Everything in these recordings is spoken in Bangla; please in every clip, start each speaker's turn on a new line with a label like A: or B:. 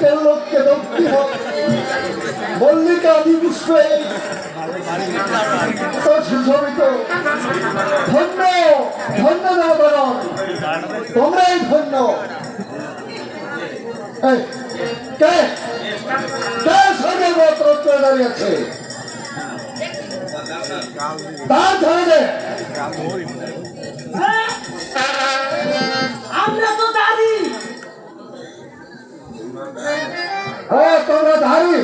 A: দিকের লোককে দক্ষিণ মল্লিকা আদি পুষ্পে সুশোভিত ধন্য ধন্য জনগণ। তোমরাই ধন্য। কে? কে সঙ্গে গোত্র দাঁড়িয়েছে তার ধরে
B: আমরা তো দাদি
A: ও তোমরা ধারি।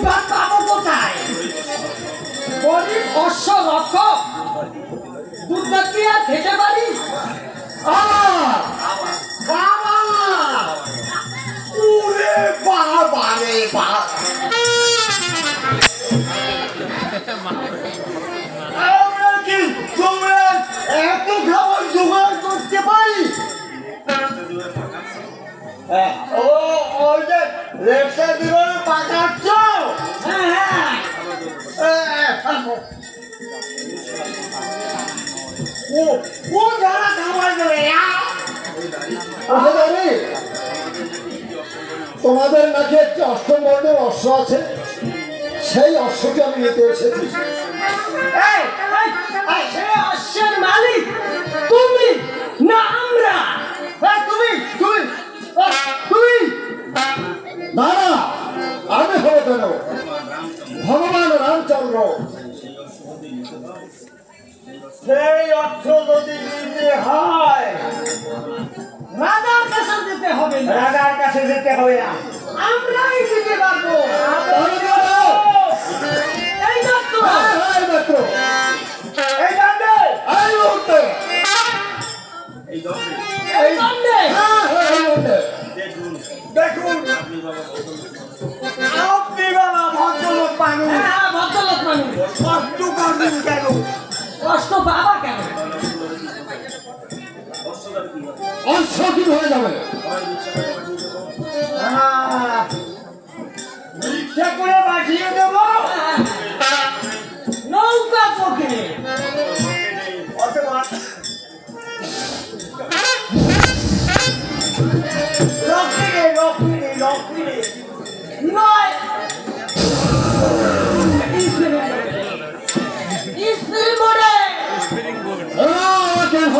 B: দুধ ভাত পাবো কোথায়? গরিব অশ্ব রক্ষক দুধ কি আর খেতে পারি?
A: আমার
B: বাবা!
A: ওরে বাবা রে বাবা আমরা কি তোমরা এত খাবার জোগাড় করতে পারি? হ্যাঁ, ও ওই যে রেখে দিবেন পাকাচ্ছ?
B: হ্যাঁ হ্যাঁ।
A: ও ও যারা খাবার দেবে তোমাদের নাকি একটি অষ্টম বর্ণের অশ্ব আছে? সেই অশ্বকে আমি নিতে এসেছি।
B: অশ্বের মালিক। তুমি না আমরা। এই, তুমি তুমি তুমি
A: না না আমি হব কেন ভগবান রামচন্দ্র। সেই অর্থ যদি নিতে হয়
B: রাজার কাছে যেতে হবে
A: রাজার কাছে যেতে হবে না।
B: আমরাই দিতে পারব। এই
A: হ্যাঁ, এই মাত্র।
B: এই দণ্ডে
A: এই মুহূর্তে।
B: এই দণ্ডে
A: হ্যাঁ, এই মুহূর্তে। দেখুন। আপনি বাবা ভদ্রলোক মানুষ।
B: হ্যাঁ ভদ্রলোক মানুষ।
A: কষ্ট করবেন কেন?
B: কষ্ট বাবা কেন?
A: হয়ে যাবে? আহ, করে বাঁচিয়ে দেবো?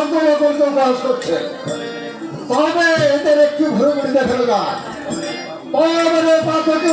A: আমাকে করতে কাজ করছে। তবে এদের একটু ঘুরে দেখে তবে পাথরকে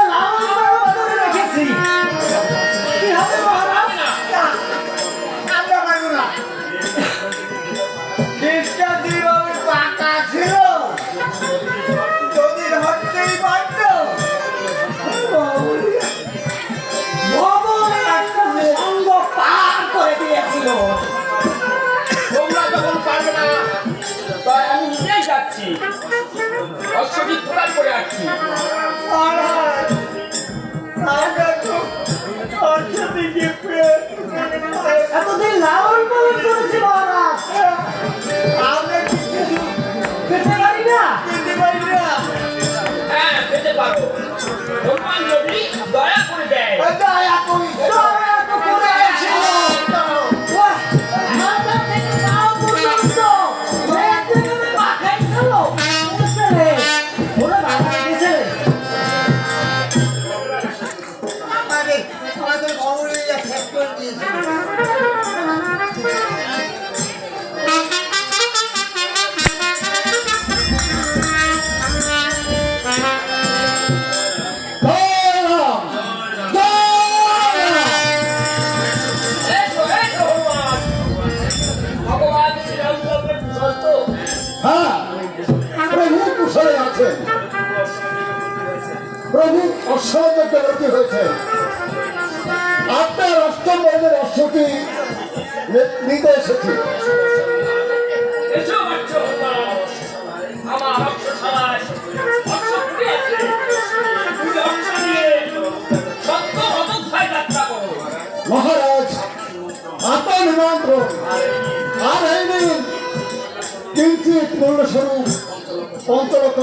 C: রাখি। এতদিন লাউল পালন করেছি মহারাজ। আমরা কিছু পেতে পারি না? পারি না।
B: হ্যাঁ পেতে পারো। তোমার যদি
D: প্রভু অসহায়তা ব্যাপী হয়েছে। আপনার রাষ্ট্রপতির রাষ্ট্রটি নিতে এসেছি মহারাজ আপন মাত্র আর এই দিন কিঞ্চিত
A: পূর্ণস্বরূপ অন্তরক্ষ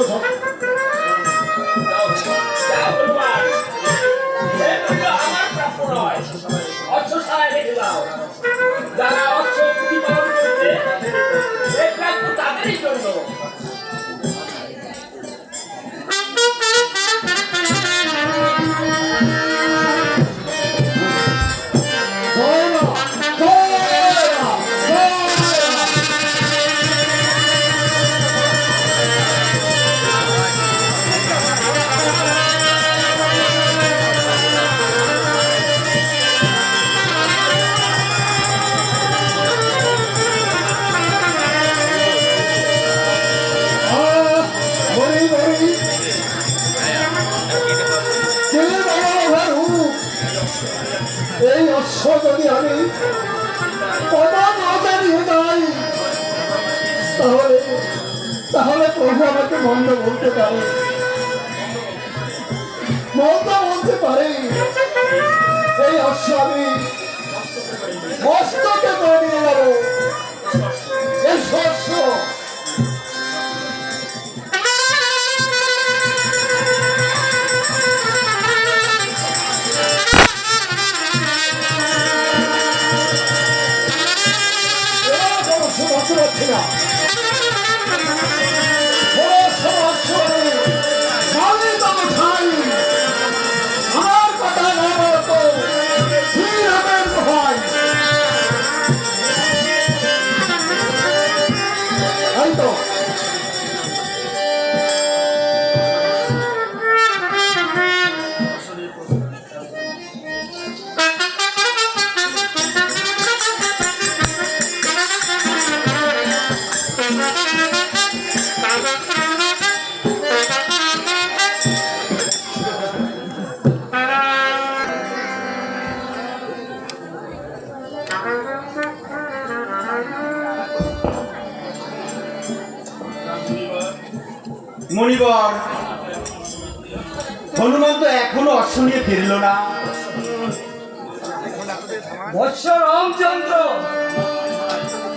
C: বৎস রামচন্দ্র,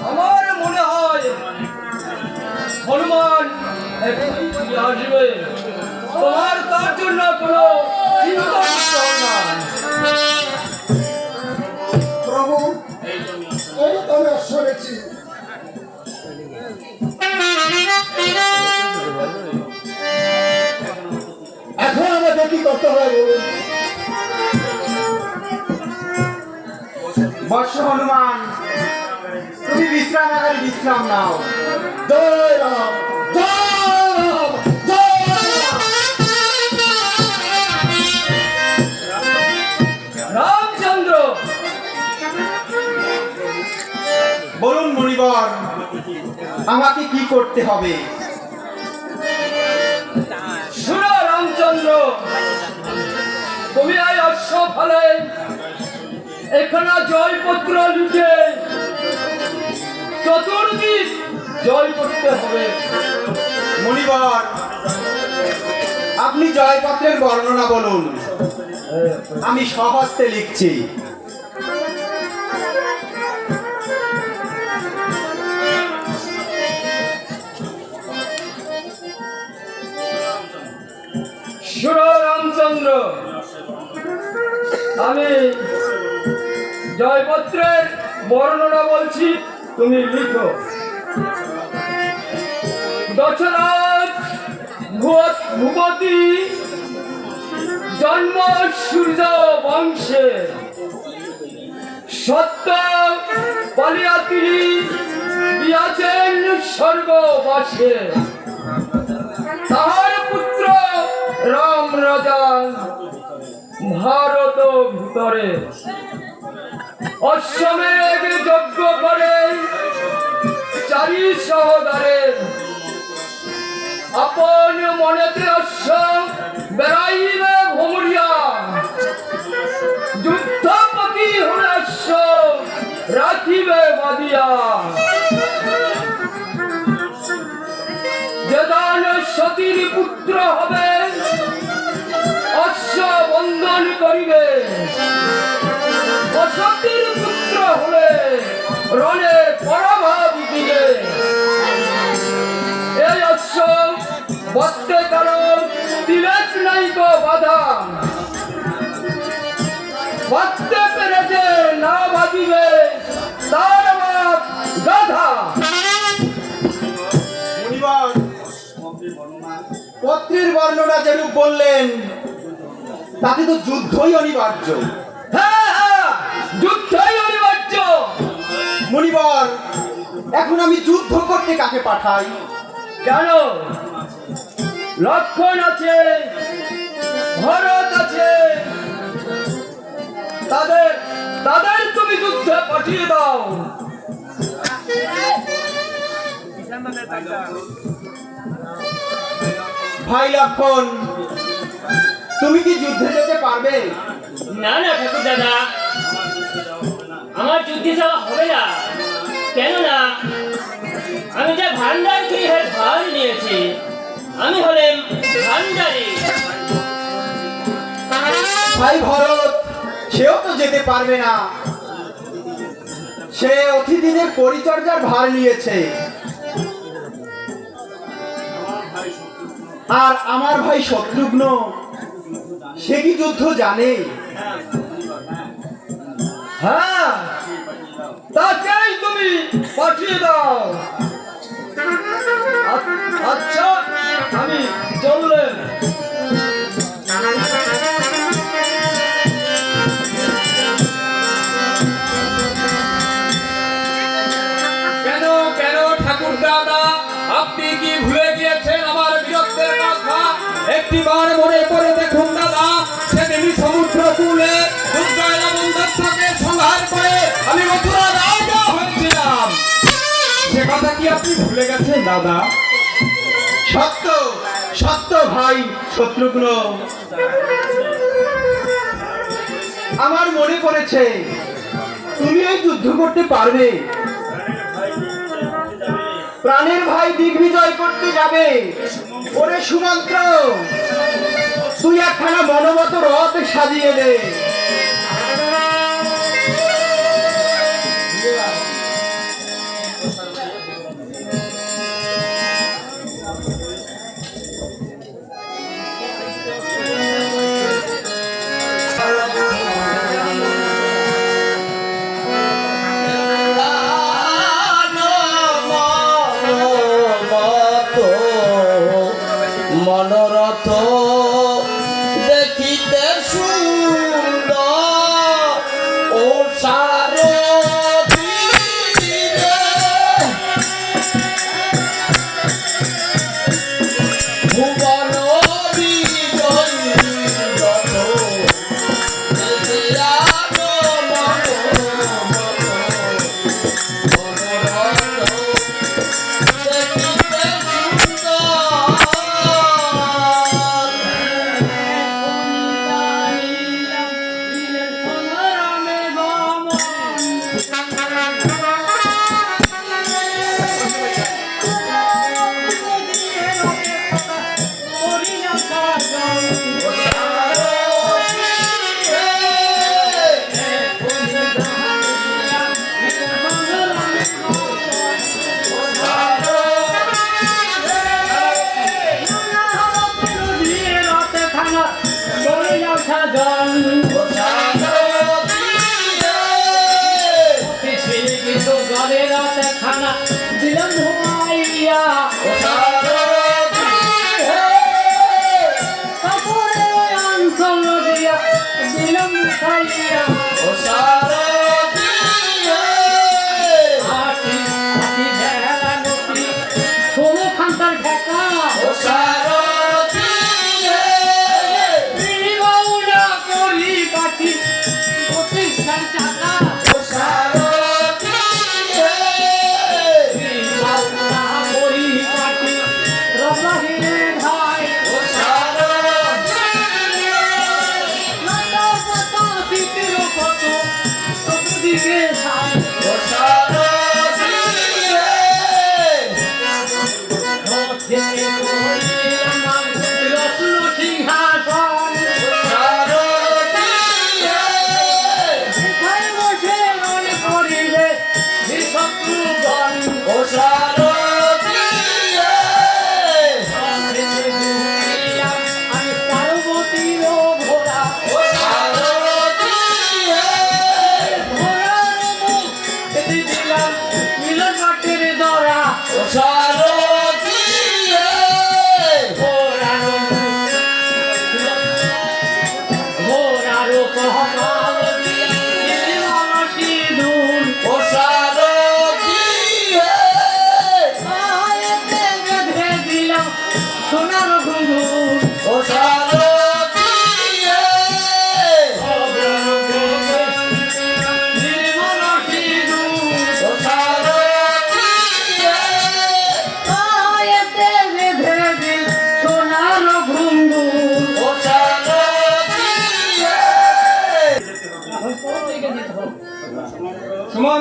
C: আমার মনে হয় হনুমান আসবে। তোমার তার জন্য কোনো এখন আমাকে কি করতে
D: হবে
E: বর্ষ হনুমান তুমি বিশ্রাম বিশ্রামাগারে বিশ্রাম নাও।
A: জয় রাম জয় রাম জয়
C: রামচন্দ্র!
E: বলুন মণিবর আমাকে কি করতে হবে?
C: শুনো রামচন্দ্র তুমি এই অশ্ব ফলে এখানে জয়পত্র লিখে চতুর্দিক জয় করতে হবে।
E: মণিবর আপনি জয়পত্রের বর্ণনা বলুন। আমি সহস্তে লিখছি।
C: সুর রামচন্দ্র আমি জয়পত্রের বর্ণনা বলছি, তুমি লিখো। দশরথ ভূপতি জন্ম সূর্য বংশে। সত্য তিনি দিয়াছেন স্বর্গবাসে। তাহার পুত্র রাম রাজা ভারত ভিতরে। অশ্বমেঘ যজ্ঞ করে চারি সহদারে। আপন মনেতে অশ্ব বেড়াইবে ভমরিয়া যুদ্ধপতি হলে অশ্ব রাখিবে বাদিয়া। যেদান সতীর পুত্র হবে, অশ্ব বন্ধন করিবে। অসতীর পুত্র হলে রণে পরাভাব দিবে এই অশ্ব বত্তে কারণ তিলেক নাই গো বাধা। বত্তে পেরেছে না তার বাপ গাধা।
E: পত্রের বর্ণনা যেরূপ বললেন তাতে তো যুদ্ধই অনিবার্য।
C: হ্যাঁ যুদ্ধই অনিবার্য।
E: মণিবর এখন আমি যুদ্ধ করতে কাকে পাঠাই?
C: কেন লক্ষণ আছে ভরত আছে। তাদের তাদের তুমি যুদ্ধে পাঠিয়ে দাও।
E: ভাই লক্ষণ তুমি কি যুদ্ধে যেতে পারবে?
D: না না ঠাকুর দাদা আমার যুদ্ধে যাওয়া হবে না। কেননা, আমি যে ভান্ডার গৃহের ভার নিয়েছি, আমি হলেন ভান্ডারি।
E: ভাই ভরত, সেও তো যেতে পারবে না। সে অতিথিদের পরিচর্যার ভার নিয়েছে। আর আমার ভাই শত্রুঘ্ন, সে কি যুদ্ধ জানে?
C: হ্যাঁ তাকেই তুমি পাঠিয়ে দাও।
F: ভুলে দাদা?
E: সত্য সত্য ভাই আমার মনে তুমি যুদ্ধ করতে পারবে। প্রাণের ভাই দিগ্বিজয় করতে যাবে। ওরে সুমন্ত্র, তুই একখানা মনোমত রথ সাজিয়ে দে।
B: মনোরথ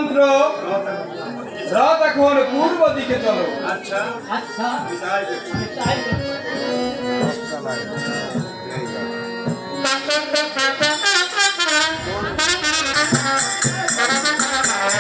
C: সুমন্ত্র রথ এখন পূর্ব দিকে চলো।
B: আচ্ছা। তাই